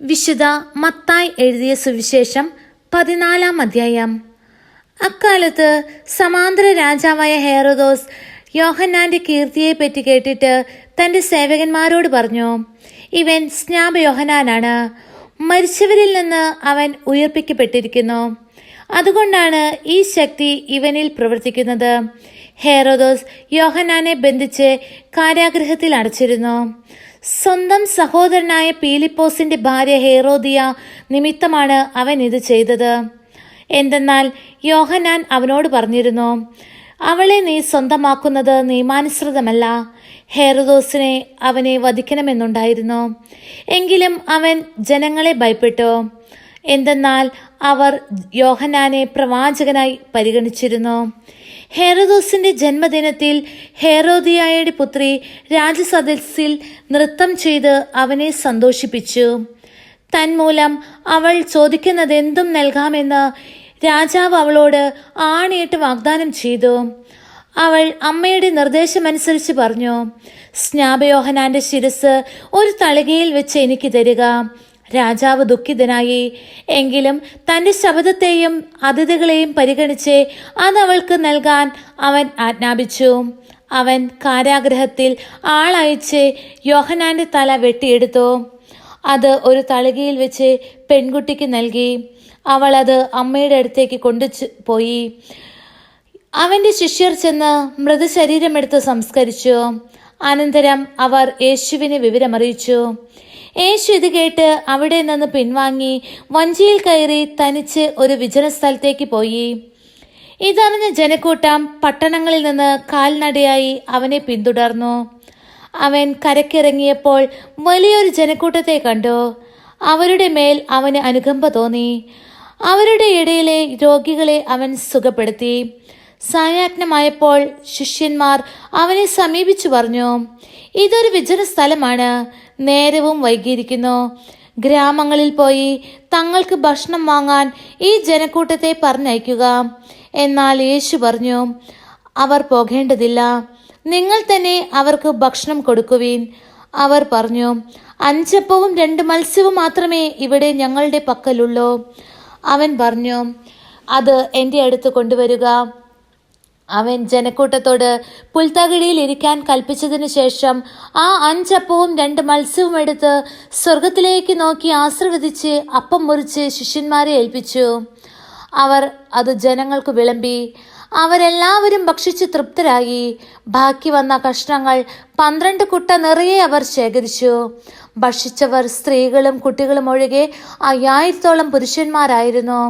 വിശുദ്ധ മത്തായി എഴുതിയ സുവിശേഷം പതിനാലാം അധ്യായം. അക്കാലത്ത് സമാന്തര രാജാവായ ഹേറോദോസ് യോഹന്നാന്റെ കീർത്തിയെപ്പറ്റി കേട്ടിട്ട് തന്റെ സേവകന്മാരോട് പറഞ്ഞു ഇവൻ സ്നാപ യോഹന്നാനാണ് മരിച്ചവരിൽ നിന്ന് അവൻ ഉയർപ്പിക്കപ്പെട്ടിരിക്കുന്നു. അതുകൊണ്ടാണ് ഈ ശക്തി ഇവനിൽ പ്രവർത്തിക്കുന്നത്. ഹേറോദോസ് യോഹനാനെ ബന്ധിച്ച് കാരാഗ്രഹത്തിൽ അടച്ചിരുന്നു. സ്വന്തം സഹോദരനായ പീലിപ്പോസിന്റെ ഭാര്യ ഹേറോദിയ നിമിത്തമാണ് അവൻ ഇത് ചെയ്തത്. എന്തെന്നാൽ യോഹനാൻ അവനോട് പറഞ്ഞിരുന്നു അവളെ നീ സ്വന്തമാക്കുന്നത് നിയമാനുസൃതമല്ല. ഹേറോദോസിനെ അവനെ വധിക്കണമെന്നുണ്ടായിരുന്നു. എങ്കിലും അവൻ ജനങ്ങളെ ഭയപ്പെട്ടു. എന്തെന്നാൽ അവർ യോഹനാനെ പ്രവാചകനായി പരിഗണിച്ചിരുന്നു. ഹെറോദോസിന്റെ ജന്മദിനത്തിൽ ഹെറോദിയായുടെ പുത്രി രാജസദസ്സിൽ നൃത്തം ചെയ്ത് അവനെ സന്തോഷിപ്പിച്ചു. തന്മൂലം അവൾ ചോദിക്കുന്നത് എന്തും നൽകാമെന്ന് രാജാവ് അവളോട് ആണിയിട്ട് വാഗ്ദാനം ചെയ്തു. അവൾ അമ്മയുടെ നിർദ്ദേശമനുസരിച്ച് പറഞ്ഞു സ്നാപയോഹനാന്റെ ശിരസ് ഒരു തളികയിൽ വെച്ച് എനിക്ക് തരിക. രാജാവ് ദുഃഖിതനായി. എങ്കിലും തന്റെ ശബ്ദത്തെയും അതിഥികളെയും പരിഗണിച്ച് അത് അവൾക്ക് നൽകാൻ അവൻ ആജ്ഞാപിച്ചു. അവൻ കാരാഗ്രഹത്തിൽ ആളയച്ച് യോഹനാന്റെ തല വെട്ടിയെടുത്തു. അത് ഒരു തളികയിൽ വെച്ച് പെൺകുട്ടിക്ക് നൽകി. അവൾ അത് അമ്മയുടെ അടുത്തേക്ക് കൊണ്ടു പോയി. അവന്റെ ശിഷ്യർ ചെന്ന് മൃതശരീരമെടുത്ത് സംസ്കരിച്ചു. അനന്തരം അവർ യേശുവിനെ വിവരമറിയിച്ചു. യേശു ഇത് കേട്ട് അവിടെ നിന്ന് പിൻവാങ്ങി വഞ്ചിയിൽ കയറി തനിച്ച് ഒരു വിജന സ്ഥലത്തേക്ക് പോയി. ഇതറിഞ്ഞ ജനക്കൂട്ടം പട്ടണങ്ങളിൽ നിന്ന് കാൽനടയായി അവനെ പിന്തുടർന്നു. അവൻ കരക്കിറങ്ങിയപ്പോൾ വലിയൊരു ജനക്കൂട്ടത്തെ കണ്ടു. അവരുടെ മേൽ അവന് അനുകമ്പ തോന്നി. അവരുടെ ഇടയിലെ രോഗികളെ അവൻ സുഖപ്പെടുത്തി. സായാജ്ഞമായപ്പോൾ ശിഷ്യന്മാർ അവനെ സമീപിച്ചു പറഞ്ഞു ഇതൊരു വിജന സ്ഥലമാണ്. നേരവും വൈകിയിരിക്കുന്നു. ഗ്രാമങ്ങളിൽ പോയി തങ്ങൾക്ക് ഭക്ഷണം വാങ്ങാൻ ഈ ജനക്കൂട്ടത്തെ പറഞ്ഞയക്കുക. എന്നാൽ യേശു പറഞ്ഞു അവർ പോകേണ്ടതില്ല. നിങ്ങൾ തന്നെ അവർക്ക് ഭക്ഷണം കൊടുക്കുവീൻ. അവർ പറഞ്ഞു അഞ്ചപ്പവും രണ്ട് മത്സ്യവും മാത്രമേ ഇവിടെ ഞങ്ങളുടെ പക്കലുള്ളൂ. അവൻ പറഞ്ഞു അത് എന്റെ അടുത്ത് കൊണ്ടുവരിക. അവൻ ജനക്കൂട്ടത്തോട് പുൽത്തകിടിയിൽ ഇരിക്കാൻ കൽപ്പിച്ചതിനു ശേഷം ആ അഞ്ചപ്പവും രണ്ട് മത്സ്യവും എടുത്ത് സ്വർഗത്തിലേക്ക് നോക്കി ആശീർവദിച്ച് അപ്പം മുറിച്ച് ശിഷ്യന്മാരെ ഏൽപ്പിച്ചു. അവർ അത് ജനങ്ങൾക്ക് വിളമ്പി അവരെല്ലാവരും ഭക്ഷിച്ച് തൃപ്തരായി. ബാക്കി വന്ന കഷ്ണങ്ങൾ പന്ത്രണ്ട് കുട്ട നിറയെ അവർ ശേഖരിച്ചു. ഭക്ഷിച്ചവർ സ്ത്രീകളും കുട്ടികളും ഒഴികെ അയ്യായിരത്തോളം പുരുഷന്മാരായിരുന്നു.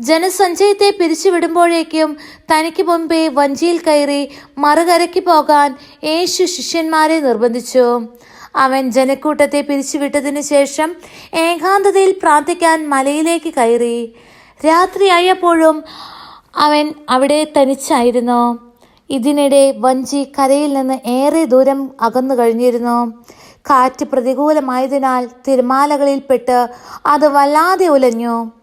ജനസഞ്ചയത്തെ പിരിച്ചുവിടുമ്പോഴേക്കും തനിക്ക് മുമ്പേ വഞ്ചിയിൽ കയറി മറുകരയ്ക്ക് പോകാൻ യേശു ശിഷ്യന്മാരെ നിർബന്ധിച്ചു. അവൻ ജനക്കൂട്ടത്തെ പിരിച്ചുവിട്ടതിനു ശേഷം ഏകാന്തതയിൽ പ്രാർത്ഥിക്കാൻ മലയിലേക്ക് കയറി. രാത്രിയായപ്പോഴും അവൻ അവിടെ തനിച്ചായിരുന്നു. ഇതിനിടെ വഞ്ചി കരയിൽ നിന്ന് ഏറെ ദൂരം അകന്നു കഴിഞ്ഞിരുന്നു. കാറ്റ് പ്രതികൂലമായതിനാൽ തിരമാലകളിൽപ്പെട്ട് അത് വല്ലാതെ ഉലഞ്ഞു.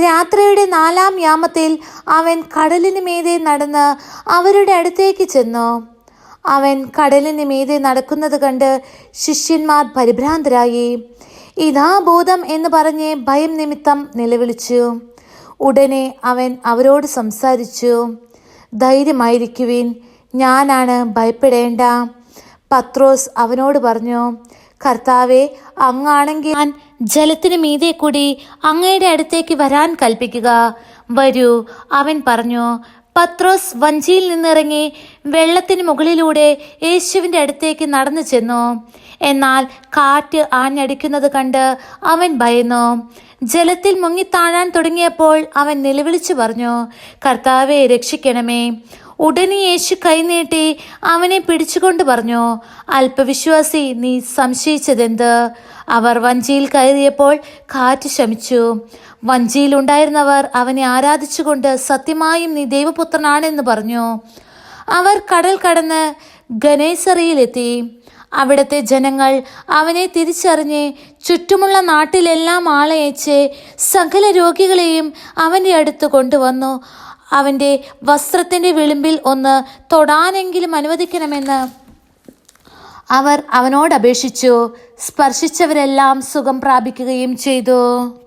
രാത്രിയുടെ നാലാം യാമത്തിൽ അവൻ കടലിന് മീതെ നടന്ന് അവരുടെ അടുത്തേക്ക് ചെന്നു. അവൻ കടലിന് മീതെ നടക്കുന്നത് കണ്ട് ശിഷ്യന്മാർ പരിഭ്രാന്തരായി. ഇതാ ബോധം എന്ന് പറഞ്ഞ് ഭയം നിമിത്തം നിലവിളിച്ചു. ഉടനെ അവൻ അവരോട് സംസാരിച്ചു. ധൈര്യമായിരിക്കുവിൻ ഞാനാണ് ഭയപ്പെടേണ്ട. പത്രോസ് അവനോട് പറഞ്ഞു കർത്താവെ അങ്ങാണെങ്കിൽ ഞാൻ ജലത്തിന് മീതെ കൂടി അങ്ങയുടെ അടുത്തേക്ക് വരാൻ കൽപ്പിക്കുക. വരൂ അവൻ പറഞ്ഞു പത്രോസ് വഞ്ചിയിൽ നിന്നിറങ്ങി വെള്ളത്തിന് മുകളിലൂടെ യേശുവിന്റെ അടുത്തേക്ക് നടന്നു ചെന്നു. എന്നാൽ കാറ്റ് ആഞ്ഞടിക്കുന്നത് കണ്ട് അവൻ ഭയന്നു. ജലത്തിൽ മുങ്ങിത്താഴാൻ തുടങ്ങിയപ്പോൾ അവൻ നിലവിളിച്ചു പറഞ്ഞു കർത്താവെ രക്ഷിക്കണമേ. ഉടനെ യേശു കൈനീട്ടി അവനെ പിടിച്ചുകൊണ്ട് പറഞ്ഞു അല്പവിശ്വാസി നീ സംശയിച്ചതെന്ത്? അവർ വഞ്ചിയിൽ കയറിയപ്പോൾ കാറ്റ് ശമിച്ചു. വഞ്ചിയിൽ ഉണ്ടായിരുന്നവർ അവനെ ആരാധിച്ചുകൊണ്ട് സത്യമായും നീ ദൈവപുത്രനാണെന്ന് പറഞ്ഞു. അവർ കടൽ കടന്ന് ഗനേസറിയിലെത്തി. അവിടുത്തെ ജനങ്ങൾ അവനെ തിരിച്ചറിഞ്ഞ് ചുറ്റുമുള്ള നാട്ടിലെല്ലാം ആളയച്ച് സകല രോഗികളെയും അവന്റെ അടുത്ത് കൊണ്ടുവന്നു. അവന്റെ വസ്ത്രത്തിന്റെ വിളിമ്പിൽ ഒന്ന് തൊടാനെങ്കിലും അനുവദിക്കണമെന്ന്. അവർ അവനോട് അപേക്ഷിച്ചു. സ്പർശിച്ചവരെല്ലാം സുഖം പ്രാപിക്കുകയും ചെയ്തു.